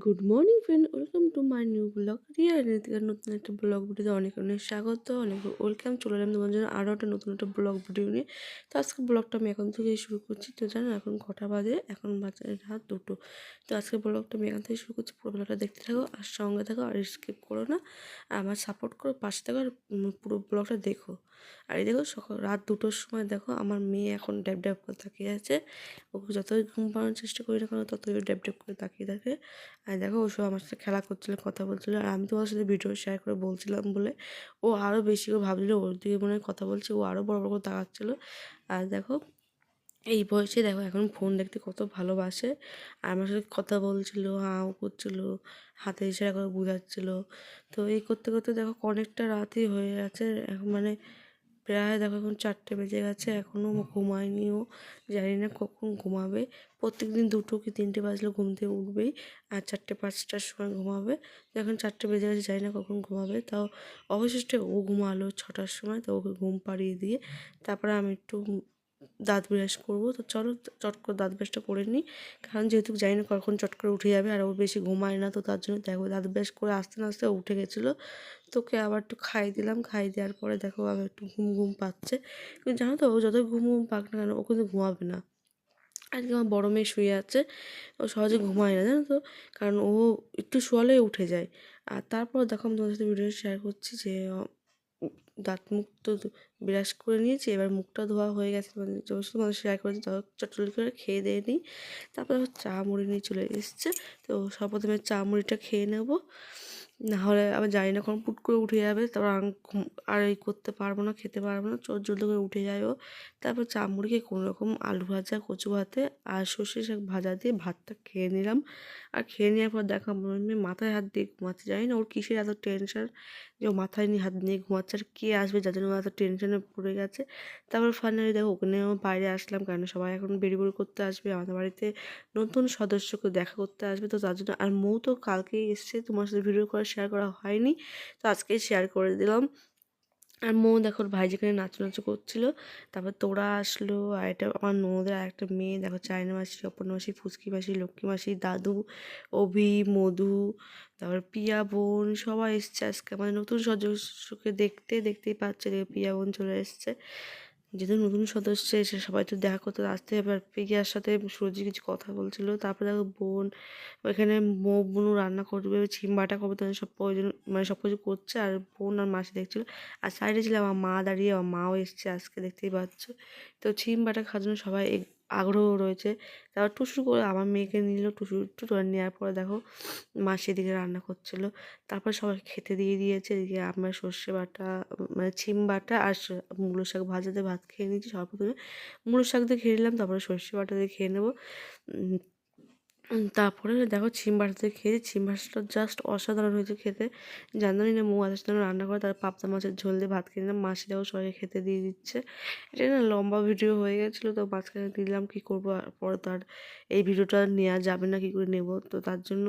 Good morning friend welcome to my new blog Riya Nitikar নতুন একটা blog ভিডিওতে অনেক অনেক স্বাগত, অনেক ওয়েলকাম চলে এলাম তোমার জন্য আরও একটা নতুন একটা ব্লগ ভিডিও নিয়ে। তো আজকে ব্লগটা আমি এখন থেকেই শুরু করছি। তো জানো, এখন কটা বাজে? এখন বাজে রাত দুটো। তো আজকে ব্লগটা আমি এখান থেকে শুরু করছি। পুরো ব্লগটা দেখতে থাকো আর সঙ্গে থাকো আর স্কিপ করো না। আমার সাপোর্ট করো পাশে থাকো আর পুরো ব্লগটা দেখো। আর এই দেখো সকাল, রাত দুটোর সময় দেখো আমার মেয়ে এখন ড্যাব ড্যাব করে তাকিয়ে আছে। ওকে যতই ঘুম পাড়ানোর চেষ্টা করি না কেন, ততই ও ড্যাব ড্যাব করে তাকিয়ে থাকে। আর দেখো, ও সব আমার সাথে খেলা করছিল, কথা বলছিল, আর আমি তোমার সাথে ভিডিও শেয়ার করে বলছিলাম বলে ও আরও বেশি করে ভাবছিল, ওর দিকে মনে হয় কথা বলছে, ও আরও বড় বড় করে তাকাচ্ছিল। আর দেখো, এই বয়সে দেখো এখন ফোন দেখতে কত ভালোবাসে। আর আমার সাথে কথা বলছিল, হাও করছিল, হাতে ইশারা করে বোঝাচ্ছিল। তো এই করতে করতে দেখো অনেকটা রাতই হয়ে গেছে, এখন মানে প্রায় দেখো এখন চারটে বেজে গেছে এখনও ঘুমায়নি ও, জানি না কখন ঘুমাবে। প্রত্যেক দিন দুটো কি তিনটে বাজলে ঘুম থেকে উঠবেই আর চারটে পাঁচটার সময় ঘুমাবে। এখন চারটে বেজে গেছে, জানি না কখন ঘুমাবে। তাও অবশেষে ও ঘুমালো ছটার সময়, তো ওকে ঘুম পাড়িয়ে দিয়ে তারপরে আমি একটু দাঁত ব্রাশ করব। তো চলো চট করে দাঁত ব্রাশটা করে নিই, কারণ যেহেতু জানি না কখন চট করে উঠে যাবে আর ও বেশি ঘুমায় না, তো তার জন্য দেখো দাঁত ব্রাশ করে আস্তে আস্তে উঠে গেছিল। তোকে আবার একটু খাই দিলাম। খাই দেওয়ার পরে দেখো আবার একটু ঘুম ঘুম পাচ্ছে। কিন্তু জানো তো, ও যতই ঘুম ঘুম পাক না কেন, ও কিন্তু ঘুমাবে না। আজকে আমার বড় মেয়ে শুয়ে আছে, ও সহজে ঘুমায় না, জানো তো? কারণ ও একটু শোয়ালেই উঠে যায়। আর তারপর দেখো আমি তোমাদের সাথে ভিডিও শেয়ার করছি যে দাঁত মুখ তো ব্রাশ করে নিয়েছি, এবার মুখটা ধোয়া হয়ে গেছে। মানে যখন শেয়ার করেছি। চটচলি করে খেয়ে দিয়ে নিই। তারপর চা মুড়ি নিয়ে চলে এসছে। তো সর্বপ্রথমে চা মুড়িটা খেয়ে নেব। নাহলে আবার জানি না, কখন পুট করে উঠে যাবে, তারপর আর এই করতে পারব না, খেতে পারব না, চোর জলদি করে উঠে যাব তারপর চা মুড়িকে কোনো রকম আলু ভাজা, কচু ভাতে আর সর্ষে শাক ভাজা দিয়ে ভাতটা খেয়ে নিলাম। আর খেয়ে নেওয়ার পর দেখা আমি মাথায় হাত দিয়ে ঘুমাতে যাই না ওর কিসের এত টেনশন ও মাথায় নিয়ে হাত নিয়ে ঘুমাচ্ছে আর কে আসবে? যার জন্য এত টেনশনে পড়ে গেছে। তারপর ফাইনালি দেখো ওখানেও বাইরে আসলাম কারণ সবাই এখন বেরি বেরি করতে আসবে, আমাদের বাড়িতে নতুন সদস্যকে দেখা করতে আসবে। তো তার জন্য, আর মৌ তো কালকেই এসছে, তোমার সাথে ভিডিও করে শেয়ার করা হয়নি। তো আজকেই শেয়ার করে দিলাম। আর মৌ দেখো ভাই যেখানে নাচ নাচ করছিল, তারপর তোরা আসলো, আর এটা আমার মৌদের আর একটা মেয়ে, দেখো চায়না মাসি, অপর্ণ মাসি, ফুচকি মাসি, লক্ষ্মী মাসি, দাদু, অভি, মধু, তারপর পিয়া বোন, সবাই এসছে আজকে। আমাদের নতুন সদস্যকে দেখতে, দেখতেই পাচ্ছে দেখো পিয়া বোন চলে এসছে। যেহেতু নতুন সদস্য এসে সবাই তো দেখা করতে আসতে হবে আর পিয়ার সাথে সুরজি কিছু কথা বলছিল। তারপরে দেখো বোন ওইখানে মো, বুনু রান্না করবে ছিম বাটা করবে, তাদের সব প্রয়োজন মানে সব কিছু করছে আর বোন আর মাসি দেখছিল। আর সাইডে ছিল আমার মা দাঁড়িয়ে, আমার মাও এসছে আজকে, দেখতেই পাচ্ছ। তো ছিম বাটা খাওয়ার জন্য সবাই আগ্রহ রয়েছে। তারপর টুসু করে আমার মেয়েকে নিল। টুসু একটু নেওয়ার পরে দেখো মা সেদিকে রান্না করছিল। তারপর সবাই খেতে দিয়ে দিয়েছে। এদিকে আমরা সর্ষে বাটা মানে ছিম বাটা আর মূলো শাক ভাজাতে ভাত খেয়ে নিয়েছি। প্রথমে মূলো শাক দিয়ে খেয়ে নিলাম। তারপরে সর্ষে বাটা দিয়ে খেয়ে নেব। তারপরে দেখো ছিম ভাজা খেয়েছি। ছিম ভাজাটা জাস্ট অসাধারণ হয়েছে খেতে। জানি না মৌ জন্য রান্না করে তার পাবদা মাছের ঝোল দিয়ে ভাত খেয়ে নিলাম মাসি দেখো খেতে দিয়ে দিচ্ছে। এটা না লম্বা ভিডিও হয়ে গেছিল, তো মাঝখানে দিলাম কী করব পরে তার এই ভিডিওটা নেওয়া যাবে না, কী করে নেব? তো তার জন্য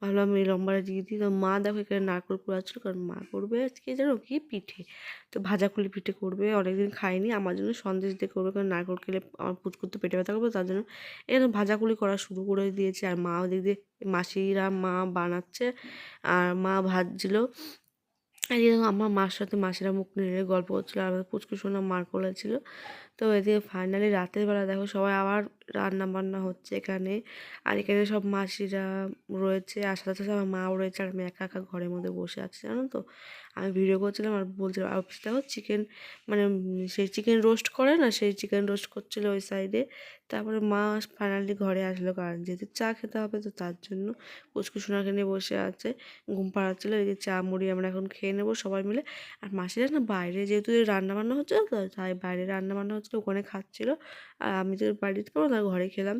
ভাবলাম এই লম্বাটা দিয়ে দিই। তো মা দেখো এখানে নারকল কুড়াচ্ছিলো, কারণ মা করবে আজকে জানো কি পিঠে? তো ভাজাকুলি পিঠে করবে, অনেকদিন খাইনি, আমার জন্য সন্দেশ দিয়ে করবে, কারণ নারকল খেলে আমার পুচকুতে পেটে ব্যথা করবে, তার জন্য এখানে ভাজাকুলি করা শুরু করে দিয়েছে, আর মা ওদিক দিয়ে মাসিরা, মা বানাচ্ছে, আর মা ভাজছিল আর আমার মার সাথে মাসিরা মুখ নিয়ে গল্প করছিল, আর আমাদের পুচকু সোনা মার ছিল। তো এদিকে ফাইনালি রাতের বেলা দেখো সবাই আবার রান্না বান্না হচ্ছে এখানে। আর এখানে সব মাসিরা রয়েছে আর সাথে সাথে আমার মাও রয়েছে আর আমি একা একা ঘরের মধ্যে বসে আছি, জানো তো। আমি ভিডিও করছিলাম আর বলছিলাম, আর দেখো চিকেন মানে সেই চিকেন রোস্ট করে না, সেই চিকেন রোস্ট করছিল ওই সাইডে তারপরে মা ফাইনালি ঘরে আসলো কারণ যেহেতু চা খেতে হবে তো তার জন্য পুচকু সোনাকে নিয়ে বসে আছে, ঘুম পাড়াচ্ছিলো। এই যে চা মুড়ি আমরা এখন খেয়ে নেব সবাই মিলে। আর মাসিরা না বাইরে যেহেতু রান্না বান্না হচ্ছে তো তাই বাইরে রান্না বান্না হচ্ছিল, ওখানে খাচ্ছিলো। আর আমি তো বাড়িতে পারব তার ঘরে খেলাম।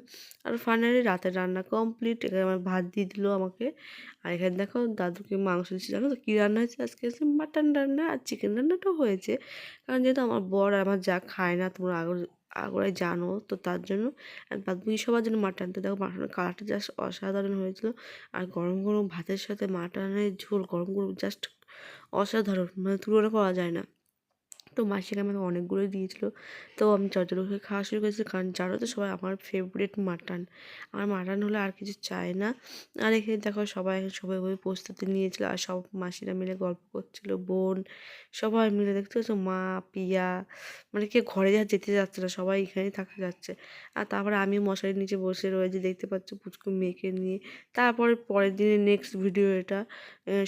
আর ফাইনালি রাতের রান্না কমপ্লিট এখানে আমার ভাত দিয়ে দিলো আমাকে। আর এখানে দেখো দাদুকে মাংস দিচ্ছে। জানো তো কী রান্না হয়েছে? আজকে মাটন রান্না আর চিকেন রান্নাটাও হয়েছে। কারণ যেহেতু আমার বর আমার যা খায় না, তোমরা আগর, আগরাই জানো, তো তার জন্য বাদ বাকি সবার জন্য মাটন তো দেখো মাটনের কালারটা জাস্ট অসাধারণ হয়েছিল। আর গরম গরম ভাতের সাথে মাটনের ঝোল, গরম গরম জাস্ট অসাধারণ। মানে তুলনা করা যায় না। তো মাসিকে আমাকে অনেকগুলোই দিয়েছিলো। তো আমি চটচড়ি করে খাওয়া শুরু করেছি, কারণ জানো তো সবাই আমার ফেভারিট মাটন আমার মাটন হলে আর কিছু চায় না। আর এখানে দেখো সবাই সবাই ওই প্রস্তুতি নিয়েছিল আর সব মাসিরা মিলে গল্প করছিল, বোন সবাই মিলে দেখতে পাচ্ছ মা, পিয়া মানে কে ঘরে যা যেতে যাচ্ছে না, সবাই এখানেই থাকা যাচ্ছে। আর তারপরে আমি মশারির নিচে বসে রয়েছি, দেখতে পাচ্ছ পুচকু মেয়েকে নিয়ে। তারপরে পরের দিনের নেক্সট ভিডিও এটা।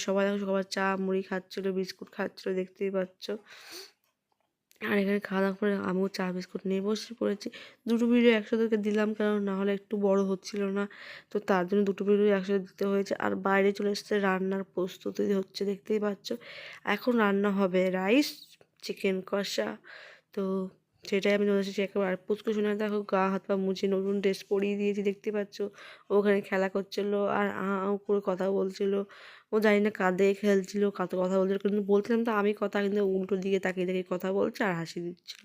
সবাই দেখো সবার চা, মুড়ি খাচ্ছিলো, বিস্কুট খাচ্ছিলো, দেখতেই পাচ্ছ। আর এখানে খাওয়া দাওয়া করে আমিও চা, বিস্কুট নিয়ে বসে পড়েছি। দুটো ভিডিও একসাথে দিলাম কারণ না হলে একটু বড় হচ্ছিল না। তো তার জন্য দুটো ভিডিও একসাথে দিতে হয়েছে। আর বাইরে চলে এসেছে রান্নার প্রস্তুতি হচ্ছে, দেখতেই পাচ্ছ। এখন রান্না হবে রাইস চিকেন কষা। তো সেটাই আমি তোমাদের একেবারে আর পুচকু শোনা দেখো, গা, হাত, পা মুছে নতুন ড্রেস পরিয়ে দিয়েছি, দেখতে পাচ্ছ? ওখানে খেলা করছিল আর আ আ করে কথা বলছিল। ও জানি না কাঁদে, খেলছিল কত কথা বলছিল, কিন্তু বলছিলাম তো আমি কথা, কিন্তু উল্টো দিকে তাকিয়ে তাকিয়ে কথা বলছে আর হাসি দিচ্ছিল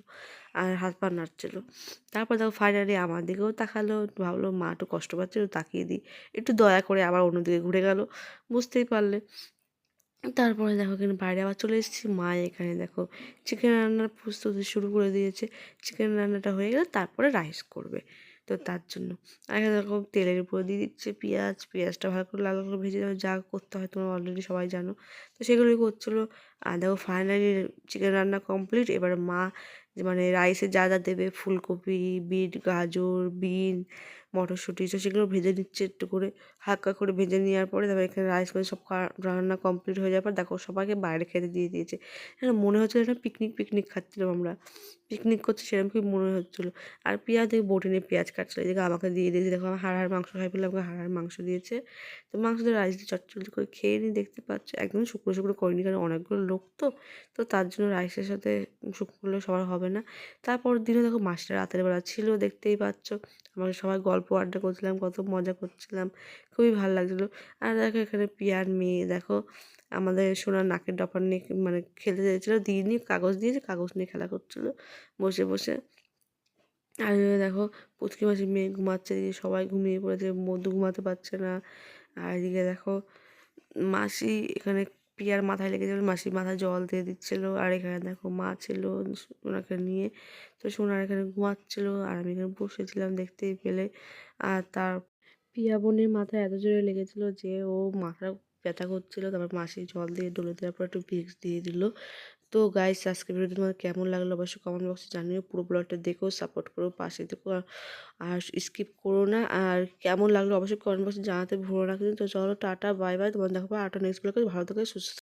আর হাত পা নাড়ছিল। তারপর দেখো ফাইনালি আমার দিকেও তাকালো, ভাবলো, মা, একটু কষ্ট পাচ্ছে, একটু তাকিয়ে দিই। একটু দয়া করে আবার অন্যদিকে ঘুরে গেল। বুঝতেই পারলে। তারপরে দেখো এখানে বাইরে আবার চলে এসেছি। মা এখানে দেখো চিকেন রান্নার প্রস্তুতি শুরু করে দিয়েছে। চিকেন রান্নাটা হয়ে গেলে তারপরে রাইস করবে। তো তার জন্য। এখানে দেখো তেলের উপর দিয়ে দিচ্ছে পেঁয়াজ। পেঁয়াজটা ভালো করে লাল করে ভেজে দেবে যা করতে হয় তোমরা অলরেডি সবাই জানো। তো সেগুলোই করছিল। আর দেখো ফাইনালি চিকেন রান্না কমপ্লিট এবার মা মানে রাইসে যা যা দেবে, ফুলকপি, বিট, গাজর, বিন মটরশুঁটি, তো সেগুলো ভেজে নিচ্ছে একটু করে, হালকা করে ভেজে নেওয়ার পরে তারপর এখানে রাইস করে সব রান্না কমপ্লিট হয়ে যাওয়ার পর দেখো সবাইকে বাইরে খেতে দিয়ে দিয়েছে। হ্যাঁ মনে হচ্ছিল এটা পিকনিক পিকনিক খাচ্ছিলাম আমরা। পিকনিক করছি সেরকম কি মনে হচ্ছিল? আর পেঁয়াজ দেখে বটি নিয়ে পেঁয়াজ কাটছিলো এদিকে আমাকে দিয়ে দিয়েছে, দেখো আমার হাড় হাড় মাংস খাই ফেলে আমাকে হাড় হাড় মাংস দিয়েছে। তো মাংস দিয়ে রাইস দিয়ে চটচড়ি করে খেয়ে নিই দেখতে পাচ্ছ, একদম শুকনো শুকনো করিনি কারণ অনেকগুলো লোক তো তো তার জন্য রাইসের সাথে শুকনো সবার হবে না। তারপর দিনে দেখো মাছটা রাতের বেলা ছিল দেখতেই পাচ্ছ আমরা সবাই গল্প আড্ডা করছিলাম, কত মজা করছিলাম, খুবই ভালো লাগছিল। আর দেখো এখানে পিয়ার মেয়ে, দেখো আমাদের সোনার নাকের ডপার নিয়ে মানে খেলতে চাইছিলো, দিয়ে নিয়ে কাগজ দিয়েছে, কাগজ নিয়ে খেলা করছিল বসে বসে। আর দেখো পুচকি মাসির মেয়ে ঘুমাচ্ছে, এদিকে সবাই ঘুমিয়ে পড়েছে, মধু ঘুমাতে পারছে না। আর এদিকে দেখো মাসি এখানে পিয়ার মাথায় লেগে যাবে মাসির মাথায় জল দিয়ে দিচ্ছিল, আর এখানে দেখো মা ছিল ওনাকে নিয়ে। তো সোনার এখানে ঘুমাচ্ছিলো, আর আমি এখানে বসেছিলাম দেখতেই পেলে। আর তার পিয়া বোনের মাথায় এত জোরে লেগেছিলো যে ও মাথা ব্যথা করছিল, তারপর মাসি জল দিয়ে ডলে দেওয়ার পর একটু ভিক্স দিয়ে দিল। তো গাইস আজকে ভিডিওটি তোমাদের কেমন লাগল অবশ্যই কমেন্ট বক্সে জানিও। পুরো ব্লগটা দেখো সাপোর্ট করো, পাশে দেখো আর- স্কিপ করো না। আর কেমন লাগল অবশ্যই কমেন্ট বক্সে জানাতে ভুলো না। কিন্তু চলো, টাটা বাই বাই তোমার দেখো আটা নেক্সট ব্লগে ভালো থেকে, সুস্থ